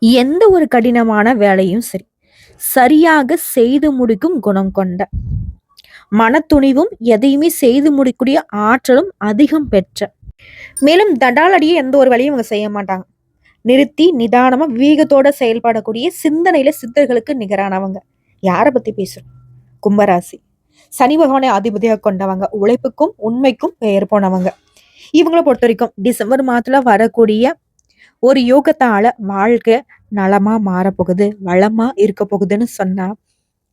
எந்த ஒரு கடினமான வேலையும் சரி. சரியாக செய்து முடிக்கும் குணம் கொண்ட. மனத்துணிவும் எதையுமே செய்து முடிக்கூடிய ஆற்றலும் அதிகம் பெற்ற. மேலும் தடாலடியே எந்த ஒரு வேலையும் இவங்க செய்ய மாட்டாங்க. நிறுத்தி நிதானமா வீகத்தோட செயல்படக்கூடிய சிந்தனையில சித்தர்களுக்கு நிகரானவங்க. யாரை பத்தி பேசுறோம்? கும்பராசி. சனி பகவானை அதிபதியாக கொண்டவங்க. உழைப்புக்கும் உண்மைக்கும் பெயர் போனவங்க. இவங்களை பொறுத்த வரைக்கும் டிசம்பர் மாதத்துல வரக்கூடிய ஒரு யோகத்தால வாழ்க்கை நலமா மாறப்போகுது வளமா இருக்க போகுதுன்னு சொன்னா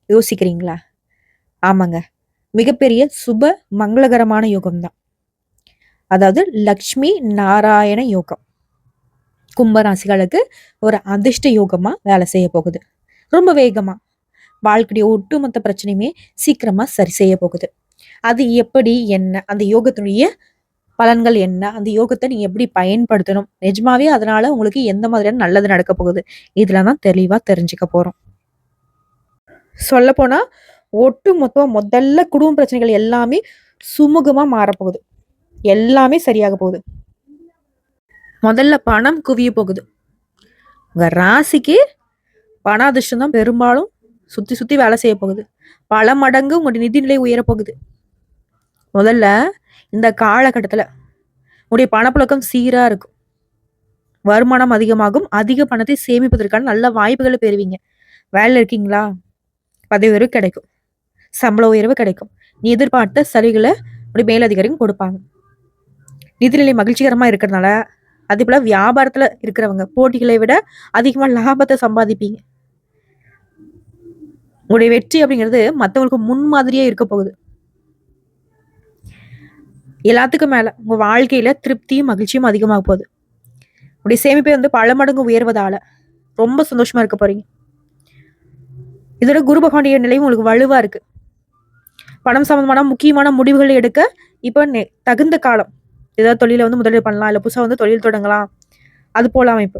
யோசிக்கிறீங்களா? ஆமாங்க. மிகப்பெரிய சுப மங்களகரமான யோகம் தான் அதாவது லக்ஷ்மி நாராயண யோகம். கும்பராசிகளுக்கு ஒரு அதிர்ஷ்ட யோகமா வேலை செய்ய போகுது. ரொம்ப வேகமா. வாழ்க்கையுடைய ஒட்டுமொத்த பிரச்சனையுமே சீக்கிரமா சரி செய்ய போகுது. அது எப்படி என்ன அந்த யோகத்தினுடைய பலன்கள் என்ன? அந்த யோகத்தை நீ எப்படி பயன்படுத்தணும்? நிஜமாவே அதனால உங்களுக்கு எந்த மாதிரியான நல்லது நடக்க போகுது? இதில் தான் தெளிவாக தெரிஞ்சுக்க போகிறோம் சொல்லப்போனால் ஒட்டு மொத்தமாக முதல்ல குடும்ப பிரச்சனைகள் எல்லாமே சுமூகமாக மாறப்போகுது எல்லாமே சரியாக போகுது. முதல்ல பணம் குவிய போகுது. உங்கள் ராசிக்கு பண அதிர்ஷ்டம் தான் பெரும்பாலும் சுற்றி சுற்றி வேலை செய்ய போகுது. பல மடங்கு உங்களுடைய நிதிநிலை உயரப்போகுது முதல்ல இந்த காலகட்டத்தில் உடைய பணப்புழக்கம் சீராக இருக்கும். வருமானம் அதிகமாகும். அதிக பணத்தை சேமிப்பதற்கான நல்ல வாய்ப்புகளை பெறுவீங்க. வேலையில் இருக்கீங்களா? பதவி உயர்வு கிடைக்கும். சம்பள உயர்வு கிடைக்கும். நீ எதிர்பார்த்த சலுகைகளை உடைய மேலதிகாரியும் கொடுப்பாங்க. நிதிநிலை மகிழ்ச்சிகரமாக இருக்கிறதுனால அதே போல் வியாபாரத்தில் இருக்கிறவங்க போட்டிகளை விட அதிகமாக லாபத்தை சம்பாதிப்பீங்க. உங்களுடைய வெற்றி அப்படிங்கிறது மற்றவங்களுக்கு முன்மாதிரியே இருக்க போகுது. எல்லாத்துக்கும் மேலே உங்கள் வாழ்க்கையில் திருப்தியும் மகிழ்ச்சியும் அதிகமாக போகுது. உடைய சேமிப்பை வந்து பல மடங்கு உயர்வதால் ரொம்ப சந்தோஷமாக இருக்க போகிறீங்க இதோட குரு பகவானுடைய நிலையும் உங்களுக்கு வலுவாக இருக்குது பணம் சம்மந்தமான முக்கியமான முடிவுகளை எடுக்க இப்போ நெ- தகுந்த காலம் ஏதாவது தொழிலை வந்து முதலீடு பண்ணலாம் இல்லை புதுசாக வந்து தொழில் தொடங்கலாம். அது போல அமைப்பு.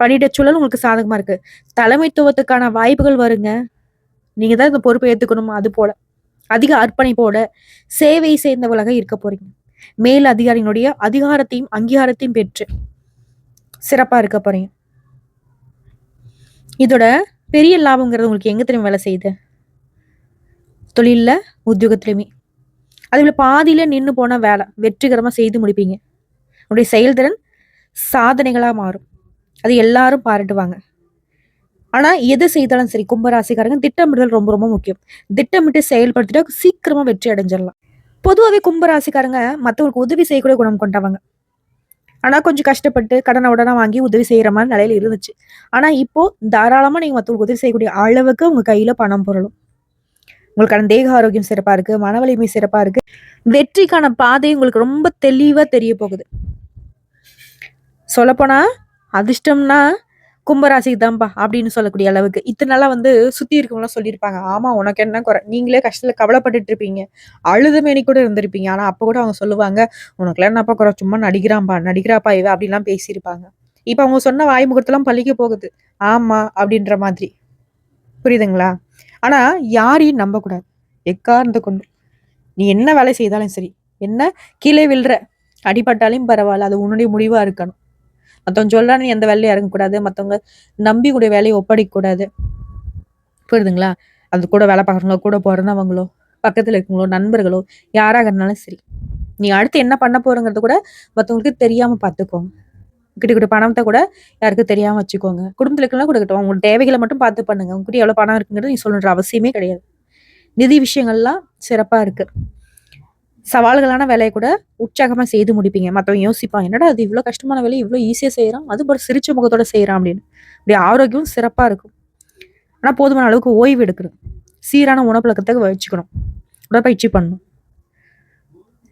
பணியிட சூழல் உங்களுக்கு சாதகமாக இருக்குது தலைமைத்துவத்துக்கான வாய்ப்புகள் வருங்க. நீங்கள் தான் இந்த பொறுப்பை ஏற்றுக்கணுமா அது போல். அதிக அர்ப்பணிப்போட சேவை சேர்ந்தவளாக இருக்க போறீங்க. மேல் அதிகாரியினுடைய அதிகாரத்தையும் அங்கீகாரத்தையும் பெற்று சிறப்பா இருக்க போறீங்க. இதோட பெரிய லாபங்கிறது உங்களுக்கு எங்க தெரியும் வேலை செய்யுது? தொழில்ல உத்தியோகத்திலுமே. அதுல பாதியில நின்று போன வேலை வெற்றிகரமா செய்து முடிப்பீங்க. உங்களுடைய செயல்திறன் சாதனைகளா மாறும். அது எல்லாரும் பாராட்டுவாங்க. ஆனால் எது செய்தாலும் சரி கும்பராசிக்காரங்க திட்டமிடுதல் ரொம்ப ரொம்ப முக்கியம். திட்டமிட்டு செயல்படுத்திட்டா சீக்கிரமாக வெற்றி அடைஞ்சிடலாம். பொதுவாகவே கும்பராசிக்காரங்க மற்றவங்களுக்கு உதவி செய்யக்கூடிய குணம் கொண்டவங்க. ஆனால் கொஞ்சம் கஷ்டப்பட்டு கடனை உடனே வாங்கி உதவி செய்கிற மாதிரி நிலையில் இருந்துச்சு. ஆனால் இப்போது தாராளமாக நீங்கள் மற்றவங்களுக்கு உதவி செய்யக்கூடிய அளவுக்கு உங்கள் கையில் பணம் பொருளும். உங்களுக்கான தேக ஆரோக்கியம் சிறப்பாக இருக்குது மன வலிமை இருக்குது வெற்றிக்கான பாதை உங்களுக்கு ரொம்ப தெளிவாக தெரிய போகுது. சொல்லப்போனால் அதிர்ஷ்டம்னா கும்பராசிக்கு தான்ப்பா அப்படின்னு சொல்லக்கூடிய அளவுக்கு. இத்தனை நாளா வந்து சுத்தி இருக்கவங்களாம் சொல்லியிருப்பாங்க. ஆமா உனக்கு என்ன குறை? நீங்களே கஷ்டத்துல கவலைப்பட்டுட்டு இருப்பீங்க. அழுத மேனி கூட இருந்திருப்பீங்க. ஆனா அப்ப கூட அவங்க சொல்லுவாங்க உனக்குலாம் என்னப்பா குறை? சும்மா நடிக்கிறான்பா நடிக்கிறாப்பா இவ அப்படிலாம் பேசியிருப்பாங்க. இப்ப அவங்க சொன்ன வாய்முகத்தெல்லாம் பழிக்க போகுது. ஆமா அப்படின்ற மாதிரி. புரியுதுங்களா? ஆனா யாரையும் நம்பக்கூடாது. எக்கார்ந்து கொண்டு? நீ என்ன வேலை செய்தாலும் சரி என்ன கீழே விழுற அடிபட்டாலும் பரவாயில்ல அது உன்னுடைய முடிவா இருக்கணும். மற்றவங்க சொல்றா நீ எந்த வேலையும் இறங்கக்கூடாது. மற்றவங்க நம்பி கூடிய வேலையை ஒப்படைக்கக்கூடாது. புரியுதுங்களா? அது கூட வேலை பார்க்குறவங்களோ கூட பிறந்தவங்களோ பக்கத்தில் இருக்கவங்களோ நண்பர்களோ யாராக இருந்தாலும் சரி. நீ அடுத்து என்ன பண்ண போறங்கிறது கூட மற்றவங்களுக்கு தெரியாமல் பார்த்துக்கோங்க கிட்ட கிட்ட பணத்தை கூட யாருக்கும் தெரியாமல் வச்சுக்கோங்க. குடும்பத்தில் இருக்கலாம் கொடுக்கட்டும் உங்க தேவைகளை மட்டும் பார்த்து பண்ணுங்க. உங்ககிட்ட எவ்வளோ பணம் இருக்குங்கிறது நீ சொல்லணுன்ற அவசியமே கிடையாது. நிதி விஷயங்கள்லாம் சிறப்பாக இருக்குது சவால்களான வேலையை கூட உற்சாகமாக செய்து முடிப்பீங்க. மற்றவங்க யோசிப்பாங்க என்னடா அது இவ்வளோ கஷ்டமான வேலையை இவ்வளோ ஈஸியாக செய்கிறான் அது ஒரு சிரிச்ச முகத்தோட செய்கிறான் அப்படின்னு. அப்படி ஆரோக்கியம் சிறப்பாக இருக்கும். ஆனால் போதுமான அளவுக்கு ஓய்வு எடுக்கணும். சீரான உணவுழக்கத்தை வச்சுக்கணும். உடற்பயிற்சி பண்ணணும்.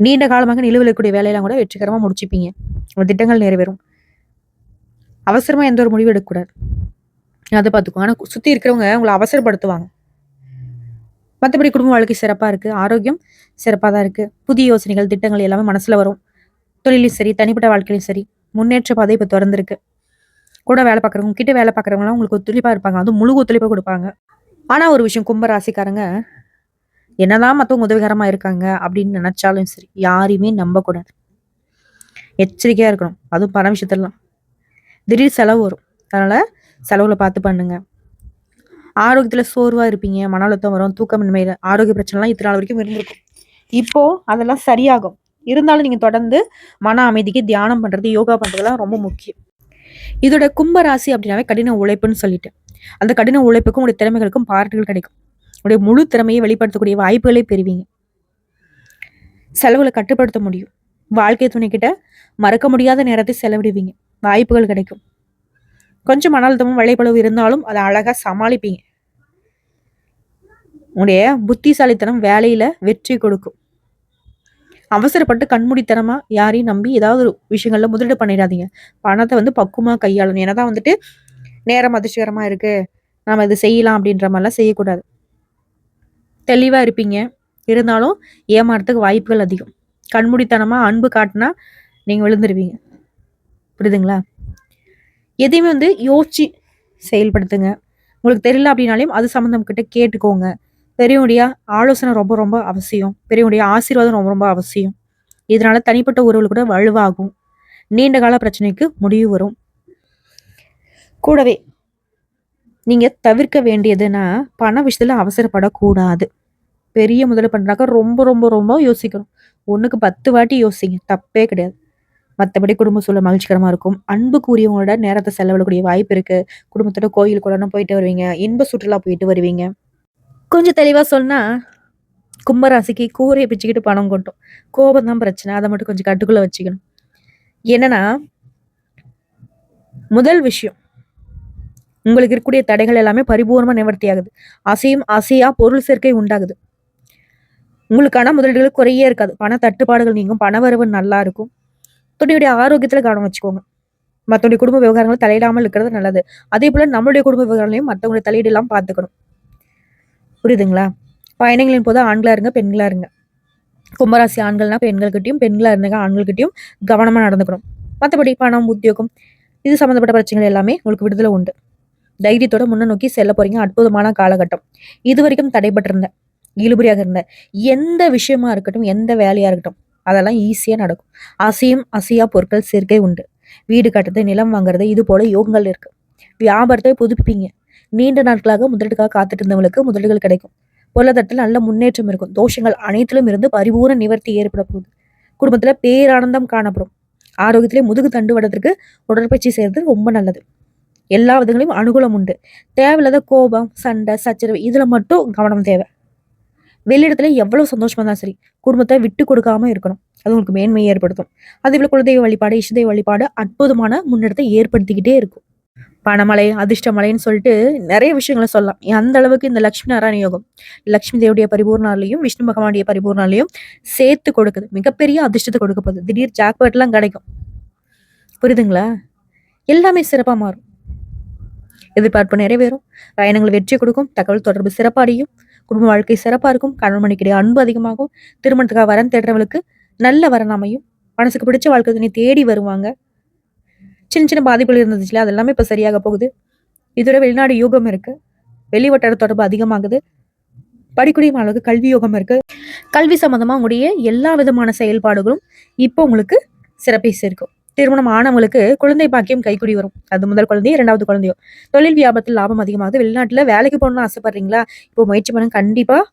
நீண்ட காலமாக நிலுவிலக்கூடிய வேலையெல்லாம் கூட வெற்றிகரமாக முடிச்சுப்பீங்க. உங்கள் திட்டங்கள் நிறைவேறும். அவசரமாக எந்த ஒரு முடிவு எடுக்கக்கூடாது. அதை பார்த்துக்கோங்க. ஆனால் சுற்றி இருக்கிறவங்க உங்களை அவசரப்படுத்துவாங்க. மற்றபடி குடும்ப வாழ்க்கை சிறப்பாக இருக்குது ஆரோக்கியம் சிறப்பாக தான் இருக்குது புதிய யோசனைகள் திட்டங்கள் எல்லாமே மனசில் வரும். தொழிலையும் சரி தனிப்பட்ட வாழ்க்கையிலும் சரி முன்னேற்ற பாதை இப்போ திறந்துருக்கு. கூட வேலை பார்க்குறவங்க கிட்ட வேலை பார்க்குறவங்களாம் உங்களுக்கு ஒத்துழைப்பாக இருப்பாங்க. அதுவும் முழு ஒத்துழைப்பாக கொடுப்பாங்க. ஆனால் ஒரு விஷயம் கும்ப ராசிக்காரங்க என்னதான் மற்றவங்க உதவிகரமாக இருக்காங்க அப்படின்னு நினச்சாலும் சரி யாரையுமே நம்பக்கூடாது. எச்சரிக்கையாக இருக்கணும். அதுவும் பண விஷயத்தெல்லாம். திடீர் செலவு வரும். அதனால் செலவில் பார்த்து பண்ணுங்கள் ஆரோக்கியத்தில் சோர்வாக இருப்பீங்க மன அழுத்தம் வரும் தூக்கமின்மையில் ஆரோக்கிய பிரச்சனைலாம் இத்தனை நாள் வரைக்கும் இருந்திருக்கும். இப்போது அதெல்லாம் சரியாகும். இருந்தாலும் நீங்கள் தொடர்ந்து மன அமைதிக்கு தியானம் பண்ணுறது யோகா பண்ணுறதுலாம் ரொம்ப முக்கியம். இதோட கும்ப ராசி அப்படின்னாவே கடின உழைப்புன்னு சொல்லிட்டேன். அந்த கடின உழைப்புக்கும் உங்களுடைய திறமைகளுக்கும் பாராட்டுகள் கிடைக்கும். உங்களுடைய முழு திறமையை வெளிப்படுத்தக்கூடிய வாய்ப்புகளை பெறுவீங்க. செலவுகளை கட்டுப்படுத்த முடியும். வாழ்க்கை துணைக்கிட்ட மறக்க முடியாத நேரத்தை செலவிடுவீங்க. வாய்ப்புகள் கிடைக்கும். கொஞ்சம் மன அழுத்தமும் வளைப்பளவு இருந்தாலும் அதை அழகாக சமாளிப்பீங்க. உங்களுடைய புத்திசாலித்தனம் வேலையில் வெற்றி கொடுக்கும். அவசரப்பட்டு கண்மூடித்தனமாக யாரையும் நம்பி ஏதாவது ஒரு விஷயங்களில் முதலீடு பண்ணிடாதீங்க. பணத்தை வந்து பக்குவமாக கையாளணும். ஏன்னா தான் வந்துட்டு நேரம் அதிர்ச்சிகரமாக இருக்குது நம்ம இது செய்யலாம் அப்படின்ற மாதிரிலாம் செய்யக்கூடாது. தெளிவாக இருப்பீங்க. இருந்தாலும் ஏமாறதுக்கு வாய்ப்புகள் அதிகம். கண்மூடித்தனமாக அன்பு காட்டினா நீங்கள் விழுந்துருவீங்க. புரியுதுங்களா? எதையுமே வந்து யோசிச்சு செயல்படுத்துங்க. உங்களுக்கு தெரியல அப்படின்னாலையும் அது சம்மந்தம் கிட்ட கேட்டுக்கோங்க. பெரியவுடைய ஆலோசனை ரொம்ப ரொம்ப அவசியம். பெரியவுடைய ஆசீர்வாதம் ரொம்ப ரொம்ப அவசியம். இதனால தனிப்பட்ட உறவுகள் கூட வலுவாகும். நீண்ட கால பிரச்சனைக்கு முடிவு வரும். கூடவே நீங்க தவிர்க்க வேண்டியதுன்னா பண விஷயத்துல அவசரப்படக்கூடாது. பெரிய முதல்ல பண்றாக்க ரொம்ப ரொம்ப ரொம்ப யோசிக்கணும். ஒன்றுக்கு பத்து வாட்டி யோசிங்க. தப்பே கிடையாது. மற்றபடி குடும்ப சூழல் மகிழ்ச்சிகரமாக இருக்கும். அன்புக்குரியவங்களோட நேரத்தை செலவிடக்கூடிய வாய்ப்பு இருக்குது குடும்பத்தோட கோயில் கூட போயிட்டு வருவீங்க. இன்ப சுற்றுலா போயிட்டு வருவீங்க. கொஞ்சம் தெளிவாக சொன்னால் கும்பராசிக்கு கூரையை பிச்சுக்கிட்டு பணம் கொட்டும். கோபம் தான் பிரச்சனை. அதை மட்டும் கொஞ்சம் கட்டுக்குள்ளே வச்சுக்கணும். என்னன்னா முதல் விஷயம் உங்களுக்கு இருக்கக்கூடிய தடைகள் எல்லாமே பரிபூர்ணமாக நிவர்த்தி ஆகுது. அசையும் அசையா பொருள் சேர்க்கை உண்டாகுது. உங்களுக்கான முதலீடுகள் குறையே இருக்காது. பண தட்டுப்பாடுகள் நீங்கும். பண வரவு நல்லா இருக்கும். துணியுடைய ஆரோக்கியத்தில் கவனம் வச்சுக்கோங்க. மற்றவங்களுடைய குடும்ப விவகாரங்களும் தலையிடாமல் இருக்கிறது நல்லது. அதே போல் நம்மளுடைய குடும்ப விவகாரங்களையும் மற்றவங்களுடைய தலையிடலாம் பார்த்துக்கணும். புரியுதுங்களா? பயணங்களின் போது ஆண்களாக இருங்க பெண்களாக இருங்க. கும்பராசி ஆண்கள்னா பெண்கள்கிட்டயும் பெண்களாக இருந்தங்க ஆண்கள்கிட்டையும் கவனமாக நடந்துக்கணும். மற்றபடி பணம் உத்தியோகம் இது சம்மந்தப்பட்ட பிரச்சனைகள் எல்லாமே உங்களுக்கு விடுதலை உண்டு. தைரியத்தோட முன்ன நோக்கி செல்ல போறீங்க. அற்புதமான காலகட்டம். இது வரைக்கும் தடைபட்டிருந்த இழுபறியாக இருந்த எந்த விஷயமா இருக்கட்டும் எந்த வேலையா இருக்கட்டும் அதெல்லாம் ஈஸியாக நடக்கும். அசையும் அசையா பொருட்கள் சேர்க்கை உண்டு. வீடு கட்டுறது நிலம் வாங்குறது இது போல யோகங்கள் இருக்கு. வியாபாரத்தை புதுப்பிப்பீங்க. நீண்ட நாட்களாக முதலீடுக்காக காத்துட்டு இருந்தவங்களுக்கு முதலீடுகள் கிடைக்கும். பொருளாதாரத்தில் நல்ல முன்னேற்றம் இருக்கும். தோஷங்கள் அனைத்திலும் இருந்து பரிபூர்ண நிவர்த்தி ஏற்பட போகுது. குடும்பத்தில் பேரானந்தம் காணப்படும். ஆரோக்கியத்திலே முதுகு தண்டு வடத்திற்கு உடற்பயிற்சி செய்கிறது ரொம்ப நல்லது. எல்லா விதங்களையும் அனுகூலம் உண்டு. தேவையில்லாத கோபம் சண்டை சச்சரவு இதில் மட்டும் கவனம் தேவை. வெளியிடத்துல எவ்வளவு சந்தோஷமா தான் சரி குடும்பத்தை விட்டு கொடுக்காம இருக்கணும். அது உங்களுக்கு மேன்மையை ஏற்படுத்தும். அதே போல குலதெய்வ வழிபாடு இஷ்டதெய்வ வழிபாடு அற்புதமான முன்னெடுத்தை ஏற்படுத்திக்கிட்டே இருக்கும். பணமலை அதிர்ஷ்டமலைன்னு சொல்லிட்டு நிறைய விஷயங்களை சொல்லலாம். அந்த அளவுக்கு இந்த லக்ஷ்மி நாராயண யோகம் லக்ஷ்மி தேவடைய பரிபூர்ணாலையும் விஷ்ணு பகவானுடைய பரிபூர்ணாலையும் சேர்த்து கொடுக்குது. மிகப்பெரிய அதிர்ஷ்டத்தை கொடுக்க போகுது. திடீர் ஜாக்பாட்லாம் கிடைக்கும். புரியுதுங்களா? எல்லாமே சிறப்பாக மாறும். எதிர்பார்ப்பு நிறைவேறும். பயணங்கள் வெற்றி கொடுக்கும். தகவல் தொடர்பு சிறப்பாடியும். குடும்ப வாழ்க்கை சிறப்பாக இருக்கும். கணவன் மணிக்கிடையே அன்பு அதிகமாகும். திருமணத்துக்காக வரன் தேடுறவளுக்கு நல்ல வரன் அமையும். மனசுக்கு பிடிச்ச வாழ்க்கை துணை தேடி வருவாங்க. சின்ன சின்ன பாதிப்புகள் இருந்துச்சுல அதெல்லாமே இப்போ சரியாக போகுது. இதோட வெளிநாடு யோகம் இருக்குது வெளிவட்டார தொடர்பு அதிகமாகுது. படிக்கூடிய அளவுக்கு கல்வி யோகம் இருக்குது கல்வி சம்மந்தமாக உங்களுடைய எல்லா விதமான செயல்பாடுகளும் இப்போ உங்களுக்கு சிறப்பை சேர்க்கும். திருமணம் ஆனவங்களுக்கு குழந்தை பாக்கியம் கைக்குடி வரும். அது முதல் குழந்தையோ இரண்டாவது குழந்தையோ. தொழில் வியாபாரத்தில் லாபம் அதிகமாகுது. வெளிநாட்டில் வேலைக்கு போகணும்னு ஆசைப்படுறீங்களா? இப்போ முயற்சி பண்ண கண்டிப்பா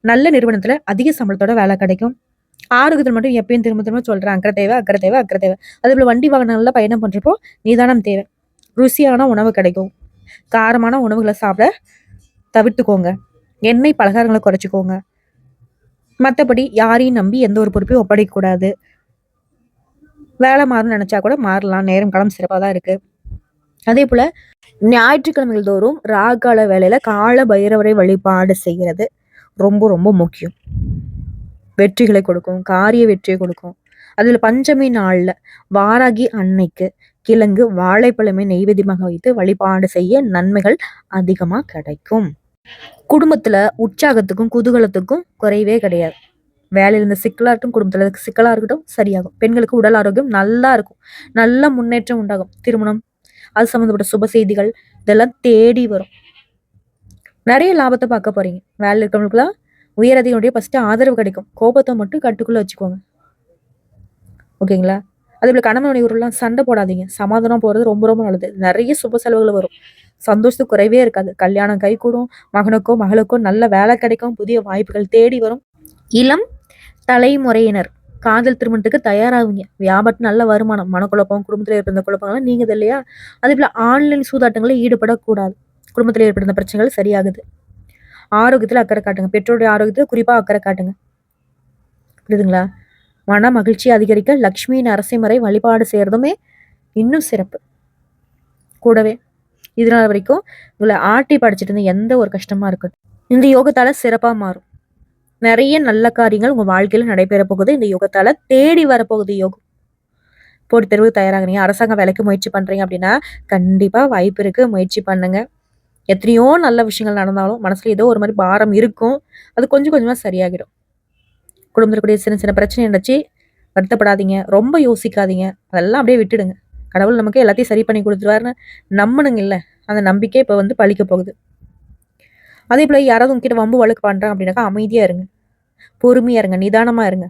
நல்ல நிறுவனத்துல அதிக சம்பளத்தோட வேலை கிடைக்கும். ஆரோக்கியத்தில் மட்டும் எப்பயும் திரும்ப திரும்ப சொல்றேன். அக்கறை தேவை அக்கறை தேவை அக்கறை தேவை. அதே போல வண்டி வாகனங்கள்ல பயணம் பண்றப்போ நிதானம் தேவை. ருசியான உணவு கிடைக்கும். காரமான உணவுகளை சாப்பிட தவிர்த்துக்கோங்க. எண்ணெய் பலகாரங்களை குறைச்சிக்கோங்க. மற்றபடி யாரையும் நம்பி எந்த ஒரு பொறுப்பையும் ஒப்படைக்கக்கூடாது. வேலை மாறணும்னு நினைச்சா கூட மாறலாம். நேரம் காலம் சிறப்பாக தான் இருக்கு. அதே போல ஞாயிற்றுக்கிழமைகள் தோறும் ராகால வேலையில கால பைரவரை வழிபாடு செய்கிறது ரொம்ப ரொம்ப முக்கியம். வெற்றிகளை கொடுக்கும் காரிய வெற்றியை கொடுக்கும். அதுல பஞ்சமி நாள்ல வாராகி அன்னைக்கு கிழங்கு வாழைப்பழமை நெய்வேதியமாக வைத்து வழிபாடு செய்ய நன்மைகள் அதிகமா கிடைக்கும். குடும்பத்துல உற்சாகத்துக்கும் குதூகலத்துக்கும் குறைவே கிடையாது. வேலையில இருந்த சிக்கலா இருக்கட்டும் குடும்பத்துல சிக்கலாக சிக்கலா இருக்கட்டும் சரியாகும். பெண்களுக்கு உடல் ஆரோக்கியம் நல்லா இருக்கும். நல்ல முன்னேற்றம் உண்டாகும். திருமணம் அது சம்மந்தப்பட்ட சுப செய்திகள் இதெல்லாம் தேடி வரும். நிறைய லாபத்தை பார்க்க போறீங்க. வேலை இருக்கிறவங்களுக்குலாம் உயரதிகளுடைய ஃபஸ்ட்டு ஆதரவு கிடைக்கும். கோபத்தை மட்டும் கட்டுக்குள்ள வச்சுக்கோங்க. ஓகேங்களா? அதே போல் கணவன் மனைவிலாம் சண்டை போடாதீங்க. சமாதானம் போகிறது ரொம்ப ரொம்ப நல்லது. நிறைய சுப செலவுகள் வரும். சந்தோஷத்துக்கு குறைவே இருக்காது. கல்யாணம் கை கூடும் மகனுக்கோ மகளுக்கோ நல்ல வேலை கிடைக்கும். புதிய வாய்ப்புகள் தேடி வரும். இளம் தலைமுறையினர். காதல் திருமணத்துக்கு தயாராகுங்க வியாபாரத்து நல்ல வருமானம் மனக்குழப்பம் குடும்பத்தில் ஏற்படுத்த குழப்பங்கள்லாம் நீங்குது இல்லையா? அதே போல் ஆன்லைன் சூதாட்டங்களில் ஈடுபடக்கூடாது. குடும்பத்தில் ஏற்படுத்த பிரச்சனைகள் சரியாகுது. ஆரோக்கியத்தில் அக்கறை காட்டுங்க. பெற்றோருடைய ஆரோக்கியத்தில் குறிப்பாக அக்கறை காட்டுங்க. புரியுதுங்களா? மன மகிழ்ச்சி அதிகரிக்க லக்ஷ்மியின் அரசை வழிபாடு செய்கிறதுமே இன்னும் சிறப்பு. கூடவே இதனால் வரைக்கும் உங்களை ஆட்டி படிச்சுட்டு இருந்த எந்த ஒரு கஷ்டமாக இருக்கட்டும். இந்த யோகத்தால சிறப்பாக மாறும். நிறைய நல்ல காரியங்கள் உங்கள் வாழ்க்கையில் நடைபெற போகுது. இந்த யோகத்தால் தேடி வரப்போகுது யோகம் போட்டி தேர்வு தயாராகிறீங்க அரசாங்க வேலைக்கு முயற்சி பண்ணுறீங்க அப்படின்னா கண்டிப்பாக வாய்ப்பு இருக்குது முயற்சி பண்ணுங்க. எத்தனையோ நல்ல விஷயங்கள் நடந்தாலும் மனசில் ஏதோ ஒரு மாதிரி பாரம் இருக்கும். அது கொஞ்சம் கொஞ்சமாக சரியாகிடும். குடும்பத்தில் சின்ன சின்ன பிரச்சனை நினச்சி வருத்தப்படாதீங்க. ரொம்ப யோசிக்காதீங்க. அதெல்லாம் அப்படியே விட்டுடுங்க. கடவுள் நமக்கு எல்லாத்தையும் சரி பண்ணி கொடுத்துருவாருன்னு நம்பணுங்க இல்லை. அந்த நம்பிக்கை இப்போ வந்து பழிக்க போகுது. அதே போல் யாராவது உங்ககிட்ட வம்பு வழக்கு பண்ணுறாங்க அப்படின்னாக்கா அமைதியாக இருங்க. பொறுமையாக இருங்க. நிதானமாக இருங்க.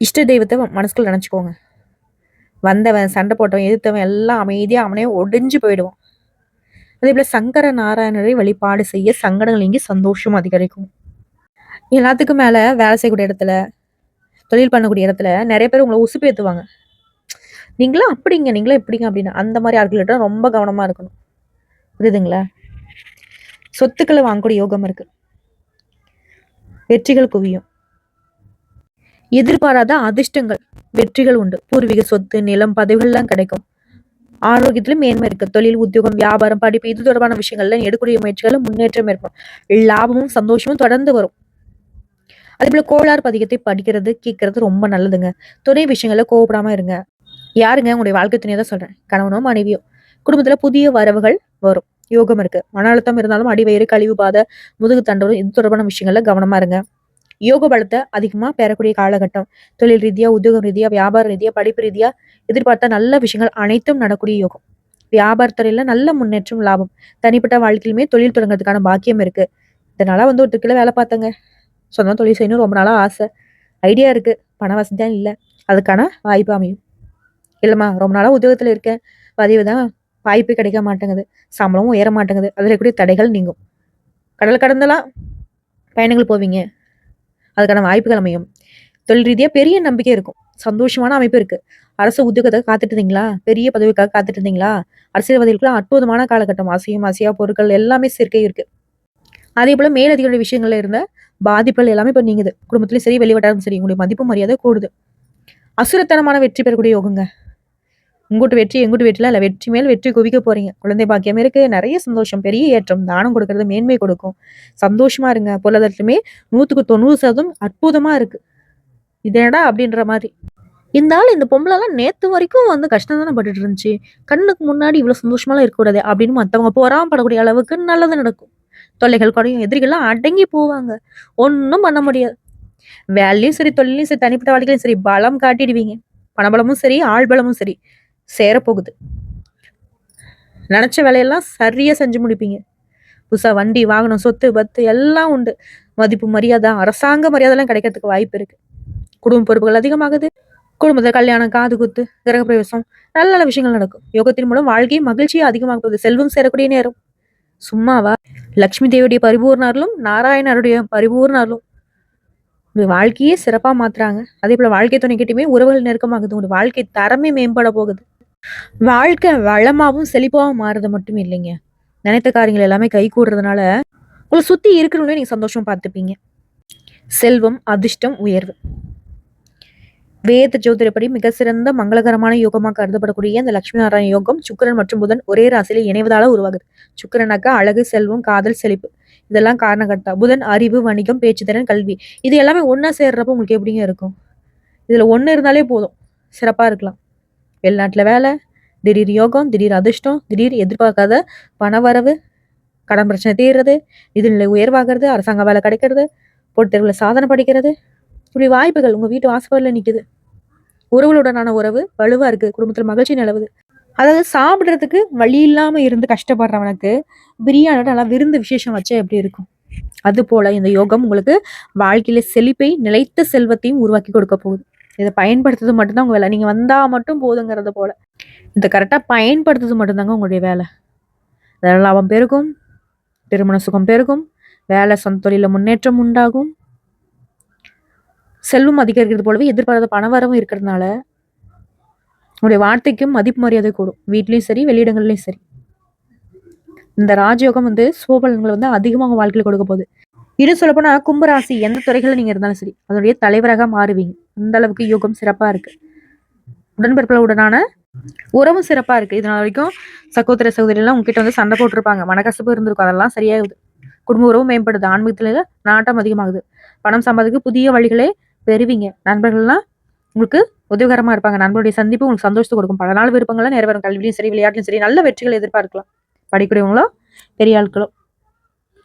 இஷ்ட தெய்வத்தை மனசுக்குள்ள நினச்சிக்கோங்க. வந்தவன் சண்டை போட்டவன் எதிர்த்தவன் எல்லாம் அமைதியாக அவனே ஒடிஞ்சு போயிடுவான். அதே போல் சங்கர நாராயணரை வழிபாடு செய்ய சங்கடங்கள் இங்கே சந்தோஷம் அதிகரிக்கும். எல்லாத்துக்கும் மேலே வேலை செய்யக்கூடிய இடத்துல தொழில் பண்ணக்கூடிய இடத்துல நிறைய பேர் உங்களை உசுப்பு ஏற்றுவாங்க நீங்களும் அப்படிங்க நீங்களும் எப்படிங்க அப்படின்னு அந்த மாதிரி ஆட்கள்கிட்ட ரொம்ப கவனமாக இருக்கணும். புரியுதுங்களா? சொத்துக்களை வாங்கக்கூடிய யோகம் இருக்கு. வெற்றிகள் குவியும். எதிர்பாராத அதிர்ஷ்டங்கள் வெற்றிகள் உண்டு. பூர்வீக சொத்து நிலம் பதவிகள்லாம் கிடைக்கும். ஆரோக்கியத்திலும் மேன்மை இருக்கு. தொழில் உத்தியோகம் வியாபாரம் படிப்பு இது தொடர்பான விஷயங்கள்ல எடுக்கக்கூடிய முயற்சிகளும் முன்னேற்றம் ஏற்படும். லாபமும் சந்தோஷமும் தொடர்ந்து வரும். அதே போல கோளாறு பதிகத்தை படிக்கிறது கேட்கறது ரொம்ப நல்லதுங்க. துணை விஷயங்கள்ல கோவப்படாம இருங்க. யாருங்க உங்களுடைய வாழ்க்கை துணையை தான் சொல்றேன். கணவனோ மனைவியோ. குடும்பத்துல புதிய வரவுகள் வரும். யோகம் இருக்கு. மன அழுத்தம் இருந்தாலும் அடிவயிறு கழிவு பாதை முதுகு தண்டவம் இது தொடர்பான விஷயங்கள்ல கவனமா இருங்க. யோக பலத்தை அதிகமா பெறக்கூடிய காலகட்டம். தொழில் ரீதியா உத்தியோகம் ரீதியா வியாபார ரீதியா படிப்பு ரீதியா எதிர்பார்த்த நல்ல விஷயங்கள் அனைத்தும் நடக்கூடிய யோகம். வியாபாரத்துறையில நல்ல முன்னேற்றம் லாபம். தனிப்பட்ட வாழ்க்கையிலுமே தொழில் தொடங்குறதுக்கான பாக்கியம் இருக்கு. இதனால வந்து ஒருத்தருக்குள்ள வேலை பார்த்தங்க. சொந்தம் தொழில் செய்யணும் ரொம்ப நாளா ஆசை. ஐடியா இருக்கு. பண வசதியாக இல்லை. அதுக்கான வாய்ப்பு அமையும். இல்லைம்மா ரொம்ப நாளாக உத்தியோகத்தில் இருக்கேன். பதிவு தான் வாய்ப்பு கிடைக்க மாட்டேங்குது. சம்பளமும் உயர மாட்டேங்குது. அதில் இருக்கக்கூடிய தடைகள் நீங்கும். கடல் கடந்தெல்லாம் பயணங்கள் போவீங்க. அதுக்கான வாய்ப்புகள் அமையும். தொழில் ரீதியாக பெரிய நம்பிக்கை இருக்கும். சந்தோஷமான அமைப்பு இருக்குது அரசு உத்தியோகத்துக்கு காத்துட்டு இருந்தீங்களா? பெரிய பதவிக்காக காத்துட்டு இருந்தீங்களா? அரசியல்வாதிகளுக்குலாம் அற்புதமான காலகட்டம். அசையும் அசையா பொருட்கள் எல்லாமே சேர்க்கை இருக்குது அதே போல் மேலதிக விஷயங்களில் இருந்த பாதிப்புகள் எல்லாமே இப்போ நீங்குது. குடும்பத்துலேயும் சரி வெளிவட்டாலும் சரி உங்களுடைய மதிப்பு மரியாதை கூடுது. அசுரத்தனமான வெற்றி பெறக்கூடிய யோகங்க. உங்கூட்டு வெற்றி எங்கூட்டு வெற்றில? இல்லை வெற்றி மேல் வெற்றி குவிக்க போறீங்க. குழந்தை பாக்கியம் இருக்கு. நிறைய சந்தோஷம். பெரிய ஏற்றம். தானம் கொடுக்கறது மேன்மை கொடுக்கும். சந்தோஷமா இருங்க. பொருளாதாரத்துமே நூற்றுக்கு தொண்ணூறு சதம் அற்புதமா இருக்கு. இதேடா அப்படின்ற மாதிரி. இந்த ஆள் இந்த பொம்பளைலாம் நேத்து வரைக்கும் வந்து கஷ்டம் தானே பட்டுட்டு இருந்துச்சு. கண்ணுக்கு முன்னாடி இவ்வளவு சந்தோஷமாலாம் இருக்கக்கூடாது அப்படின்னு மற்றவங்க படக்கூடிய அளவுக்கு நல்லது நடக்கும். தொல்லைகள் குறையும். எதிரிகள்லாம் அடங்கி போவாங்க. ஒன்றும் பண்ண முடியாது. வேலையும் சரி தொழிலையும் சரி தனிப்பட்ட வாழ்க்கையிலும் சரி பலம் காட்டிடுவீங்க. பணபலமும் சரி ஆள் பலமும் சரி. சேரப்போகுது. நினச்ச வேலையெல்லாம் சரியாக செஞ்சு முடிப்பீங்க. புதுசாக வண்டி வாகனம் சொத்து பத்து எல்லாம் உண்டு. மதிப்பு மரியாதை அரசாங்க மரியாதைலாம் கிடைக்கிறதுக்கு வாய்ப்பு இருக்குது குடும்ப பொறுப்புகள் அதிகமாகுது. குடும்பத்தில் கல்யாணம் காது குத்து கிரகப்பிரவேசம் நல்ல நல்ல விஷயங்கள் நடக்கும். யோகத்தின் மூலம் வாழ்க்கை மகிழ்ச்சியை அதிகமாக போகுது செல்வம் சேரக்கூடிய நேரம். சும்மாவா? லக்ஷ்மி தேவியுடைய பரிபூர்ணர்களும் நாராயணருடைய பரிபூர்ணர்களும். உங்களுடைய வாழ்க்கையே சிறப்பாக மாத்துறாங்க. அதே போல் வாழ்க்கை துணைக்கிட்டையுமே உறவுகள் நெருக்கமாகுது. உங்களுடைய வாழ்க்கை தரமே மேம்பட போகுது. வாழ்க்கை வளமாகவும் செழிப்பாகவும் மாறுறது மட்டும் இல்லைங்க. நினைத்த காரியங்கள் எல்லாமே கை கூடுறதுனால உங்களை சுற்றி இருக்கிறவங்களே நீங்கள் சந்தோஷம் பார்த்துப்பீங்க. செல்வம் அதிர்ஷ்டம் உயர்வு. வேத ஜோதிடப்படி மிக சிறந்த மங்களகரமான யோகமாக கருதப்படக்கூடிய இந்த லட்சுமி நாராயண யோகம் சுக்கரன் மற்றும் புதன் ஒரே ராசியில் இணைவதால உருவாகுது. சுக்கரனாக்கா அழகு செல்வம் காதல் செழிப்பு. இதெல்லாம் காரணகர்த்தா. புதன் அறிவு வணிகம் பேச்சுத்திறன் கல்வி. இது எல்லாமே ஒன்றா சேர்றப்ப உங்களுக்கு எப்படிங்க இருக்கும்? இதில் ஒன்று இருந்தாலே போதும். சிறப்பாக இருக்கலாம். வெளிநாட்டில் வேலை திடீர் யோகம் திடீர் அதிர்ஷ்டம் திடீர் எதிர்பார்க்காத பணவரவு கடன் பிரச்சனை தீர்றது நிதிநிலை உயர்வாகிறது அரசாங்க வேலை கிடைக்கிறது போட்டு சாதனை படிக்கிறது. இப்படி வாய்ப்புகள் உங்கள் வீட்டு வாசப்படில் நிற்குது உறவுகளுடனான உறவு வலுவாக இருக்குது குடும்பத்தில் மகிழ்ச்சி நிலவுது. அதாவது சாப்பிட்றதுக்கு வழி இல்லாமல் இருந்து கஷ்டப்படுறவனுக்கு பிரியாணி நல்லா விருந்து விசேஷம் வச்சா எப்படி இருக்கும்? அதுபோல் இந்த யோகம் உங்களுக்கு வாழ்க்கையில் செழிப்பை நிலைத்த செல்வத்தையும் உருவாக்கி கொடுக்க போகுது. இதை பயன்படுத்துறது மட்டும்தான் உங்கள் வேலை. நீங்கள் வந்தால் மட்டும் போதுங்கிறத போல். இதை கரெக்டாக பயன்படுத்துறது மட்டும்தாங்க உங்களுடைய வேலை. அதனால் லாபம் பெருகும் திருமண சுகம் பெருகும் வேலை சொந்த தொழிலில் முன்னேற்றம் உண்டாகும். செல்வம் அதிகரிக்கிறது போலவே எதிர்பாராத பணவரவும் இருக்கிறதுனால உங்களுடைய வார்த்தைக்கும் மதிப்பு மரியாதை கூடும். வீட்லேயும் சரி வெளியிடங்கள்லையும் சரி. இந்த ராஜயோகம் வந்து சோபலன்களை வந்து அதிகமாக வாழ்க்கையில் கொடுக்க போகுது. இன்னும் சொல்லப்போனால் கும்பராசி எந்த துறைகளில் நீங்கள் இருந்தாலும் சரி அதனுடைய தலைவராக மாறுவீங்க. அந்த அளவுக்கு யோகம் சிறப்பாக இருக்கு. உடன்பிறப்புகளுடனான உறவும் சிறப்பாக இருக்குது இதனால் வரைக்கும் சகோதர சகோதரிலாம் உங்ககிட்ட வந்து சண்டை போட்டிருப்பாங்க. மனக்கசப்பு இருந்திருக்கும். அதெல்லாம் சரியாகுது. குடும்ப உறவும் மேம்படுது. ஆன்மீகத்தில் நாட்டம் அதிகமாகுது. பணம் சம்பாதிக்க புதிய வழிகளே பெறுவீங்க. நண்பர்கள்லாம் உங்களுக்கு உதவிகரமாக இருப்பாங்க. நண்பருடைய சந்திப்பு உங்களுக்கு சந்தோஷத்தை கொடுக்கும். பல நாள் விருப்பங்களை நிறைவேறும். கல்வியும் சரி விளையாட்டுலையும் சரி நல்ல வெற்றிகளை எதிர்பார்க்கலாம். படிக்கூடியவங்களோ பெரிய ஆட்களோ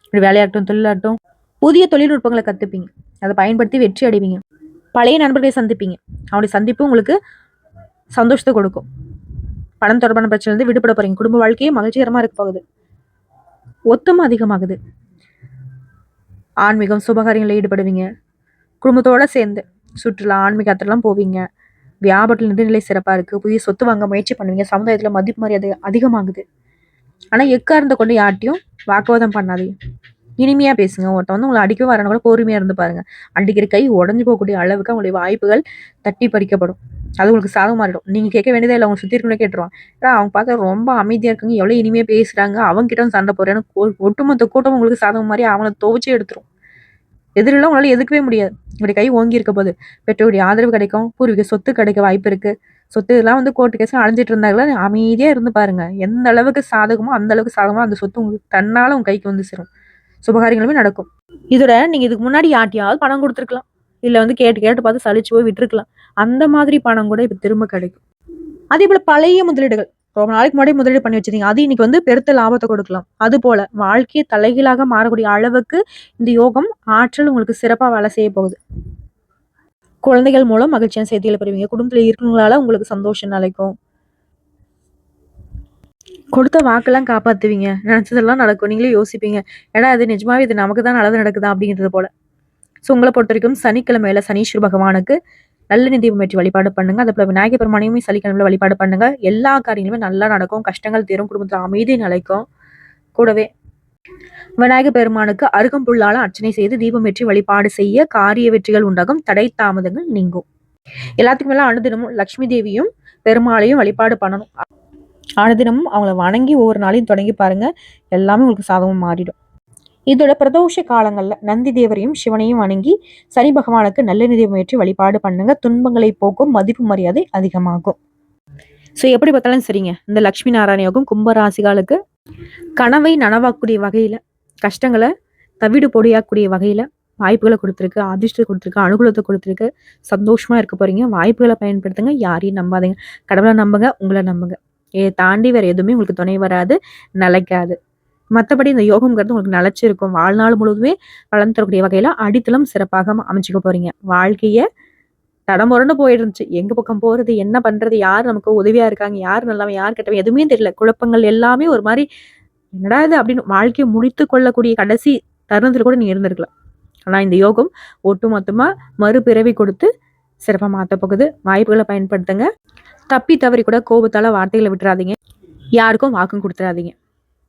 இப்படி வேலையாகட்டும் புதிய தொழில்நுட்பங்களை கற்றுப்பீங்க அதை பயன்படுத்தி வெற்றி அடைவீங்க. பழைய நண்பர்களை சந்திப்பீங்க. அவனுடைய சந்திப்பு உங்களுக்கு சந்தோஷத்தை கொடுக்கும். பணம் தொடர்பான பிரச்சனைலேருந்து விடுபட போறீங்க. குடும்ப வாழ்க்கையே மகிழ்ச்சிகரமாக இருக்க போகுது. ஒத்தம் அதிகமாகுது. ஆன்மீகம் சுபகாரியங்களில் ஈடுபடுவீங்க. குடும்பத்தோடு சேர்ந்து சுற்றுலா ஆன்மீகத்திலாம் போவீங்க. வியாபாரத்தில் நிதிநிலை சிறப்பாக இருக்குது புதிய சொத்து வாங்க முயற்சி பண்ணுவீங்க. சமுதாயத்தில் மதிப்பு மரியாதை அதிகமாகுது. ஆனால் எக்காரந்த கொண்டு யார்ட்டையும் வாக்குவாதம் பண்ணாதீங்க. இனிமையாக பேசுங்க ஒருத்த வந்து உங்களை அடிக்க வரணும் கூட பொறுமையாக இருந்து பாருங்க. அடிக்கிற கை உடஞ்சி போகக்கூடிய அளவுக்கு அவங்களுடைய வாய்ப்புகள் தட்டி பறிக்கப்படும். அது உங்களுக்கு சாதகம் மாறிடும் நீங்கள் கேட்க வேண்டியதே இல்லை அவங்க சுற்றி இருக்கணும் கேட்டுருவான் ஏன்னா அவங்க பார்த்தா ரொம்ப அமைதியாக இருக்குங்க எவ்வளோ இனிமையாக பேசுகிறாங்க அவங்க கிட்ட சண்டை போகிறேன்னு ஒட்டுமொத்த கூட்டம் உங்களுக்கு சாதகம் மாதிரி அவங்கள துவச்சி எடுத்துரும். எதிரெல்லாம் உங்களால் எதுக்கவே முடியாது. இப்படி கை ஓங்கி இருக்க போது பெற்றோருடைய ஆதரவு கிடைக்கும் பூர்வீக சொத்து கிடைக்க வாய்ப்பு இருக்கு. சொத்து இதெல்லாம் வந்து கோர்ட்டு கேஸ் அழிஞ்சிட்டு இருந்தாங்களா அமைதியாக இருந்து பாருங்க. எந்த அளவுக்கு சாதகமோ அந்த அளவுக்கு சாதகமோ அந்த சொத்து உங்களுக்கு தன்னால உங்க கைக்கு வந்து சேரும். சுபகாரியங்களுமே நடக்கும். இதோட நீங்க இதுக்கு முன்னாடி யாட்டியாவது பணம் கொடுத்துருக்கலாம். இல்ல வந்து கேட்டு கேட்டு பார்த்து சளிச்சு போய் விட்டுருக்கலாம். அந்த மாதிரி பணம் கூட இப்ப திரும்ப கிடைக்கும். அதே போல பழைய முதலீடுகள். ரொம்ப நாளைக்கு முன்னாடி முதலீடு பண்ணி வச்சிருந்தீங்க. அது இன்னைக்கு வந்து பெருத்த லாபத்தை கொடுக்கலாம். அது போல வாழ்க்கையை தலைகீழாக மாறக்கூடிய அளவுக்கு இந்த யோகம் ஆற்றல் உங்களுக்கு சிறப்பா வேலை செய்ய போகுது. குழந்தைகள் மூலம் மகிழ்ச்சியான செய்திகளை பெறுவீங்க. குடும்பத்தில் இருக்கிறவங்களால உங்களுக்கு சந்தோஷம் நிலைக்கும். கொடுத்த வாக்கெல்லாம் காப்பாத்துவீங்க. நினைச்சதெல்லாம் நடக்கும். நீங்களே யோசிப்பீங்க. ஏன்னா அது நிஜமாவே இது நமக்கு தான் நல்லது நடக்குதா அப்படிங்கிறது போல. ஸோ உங்களை பொறுத்த வரைக்கும் சனிக்கிழமையில சனீஸ்வர பகவானுக்கு நல்ல நிதி வெற்றி வழிபாடு பண்ணுங்க. அதே போல விநாயகர் பெருமானையுமே சனிக்கிழமையில வழிபாடு பண்ணுங்க. எல்லா காரியங்களுமே நல்லா நடக்கும். கஷ்டங்கள் தீரும். குடும்பத்தில் அமைதி நிலைக்கும். கூடவே விநாயகர் பெருமானுக்கு அருகம்புல்லால அர்ச்சனை செய்து தீபம் வெற்றி வழிபாடு செய்ய காரிய வெற்றிகள் உண்டாகும். தடை தாமதங்கள் நீங்கும். எல்லாத்துக்கும் மேல அனுதினமும் லக்ஷ்மி தேவியும் பெருமாளையும் வழிபாடு பண்ணணும். ஆனதினமும் அவங்கள வணங்கி ஒவ்வொரு நாளையும் தொடங்கி பாருங்க. எல்லாமே உங்களுக்கு சாதகமாக மாறிடும். இதோட பிரதோஷ காலங்களில் நந்தி தேவரையும் சிவனையும் வணங்கி சனி பகவானுக்கு நல்ல நிதி முயற்சி வழிபாடு பண்ணுங்க. துன்பங்களை போக்கும் மதிப்பு மரியாதை அதிகமாகும். ஸோ எப்படி பார்த்தாலும் சரிங்க. இந்த லக்ஷ்மி நாராயண யோகம் கும்பராசிகளுக்கு கனவை நனவாக்கூடிய வகையில் கஷ்டங்களை தவிடு பொடியாக்கூடிய வகையில் வாய்ப்புகளை கொடுத்துருக்கு அதிர்ஷ்டத்தை கொடுத்துருக்கு அனுகூலத்தை கொடுத்துருக்கு. சந்தோஷமாக இருக்க போகிறீங்க வாய்ப்புகளை பயன்படுத்துங்க. யாரையும் நம்பாதீங்க. கடவுளை நம்புங்க. உங்களை நம்புங்க. இதை தாண்டி வேறு எதுவுமே உங்களுக்கு துணை வராது நிலைக்காது. மற்றபடி இந்த யோகம்ங்கிறது உங்களுக்கு நிலச்சிருக்கும். வாழ்நாள் முழுவதுமே பலன் தரக்கூடிய வகையில் அடித்தளம் சிறப்பாக அமைச்சுக்க போறீங்க. வாழ்க்கையை தடமுரண்டு போயிருந்துச்சு எங்க பக்கம் போறது என்ன பண்றது யார் நமக்கு உதவியா இருக்காங்க யார் நல்லவன் யார் கெட்டவன் எதுவுமே தெரியல. குழப்பங்கள் எல்லாமே ஒரு மாதிரி என்னடா இது அப்படின்னு வாழ்க்கையை முடித்து கொள்ளக்கூடிய கடைசி தருணத்தில் கூட நீங்க இருந்திருக்கலாம். ஆனா இந்த யோகம் ஒட்டுமொத்தமா மறுபிறவி கொடுத்து சிறப்பாக மாற்ற போகுது. வாய்ப்புகளை பயன்படுத்துங்க. தப்பி தவறி கூட கோபத்தால வார்த்தைகளை விட்டுறாதீங்க. யாருக்கும் வாக்கும் கொடுத்துடாதீங்க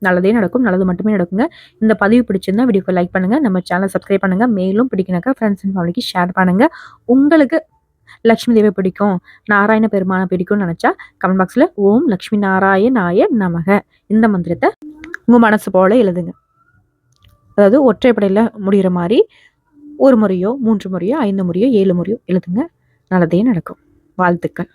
நல்லதே நடக்கும் நல்லது மட்டுமே நடக்குங்க. இந்த பதிவு பிடிச்சிருந்தா வீடியோக்கு லைக் பண்ணுங்க நம்ம சேனல் சப்ஸ்கிரைப் பண்ணுங்க. மேலும் பிடிக்கணக்கா ஃப்ரெண்ட்ஸ் அண்ட் ஃபேமிலிக்கு ஷேர் பண்ணுங்க. உங்களுக்கு லக்ஷ்மி தேவை பிடிக்கும் நாராயண பெருமானை பிடிக்கும்னு நினச்சா கமெண்ட் பாக்ஸில் ஓம் லக்ஷ்மி நாராயணாய நமக. இந்த மந்திரத்தை உங்கள் மனசு போல எழுதுங்க. அதாவது ஒற்றைப்படையில் முடிகிற மாதிரி ஒரு முறையோ மூன்று முறையோ ஐந்து முறையோ ஏழு முறையோ எழுதுங்க. நல்லதே நடக்கும். வாழ்த்துக்கள்.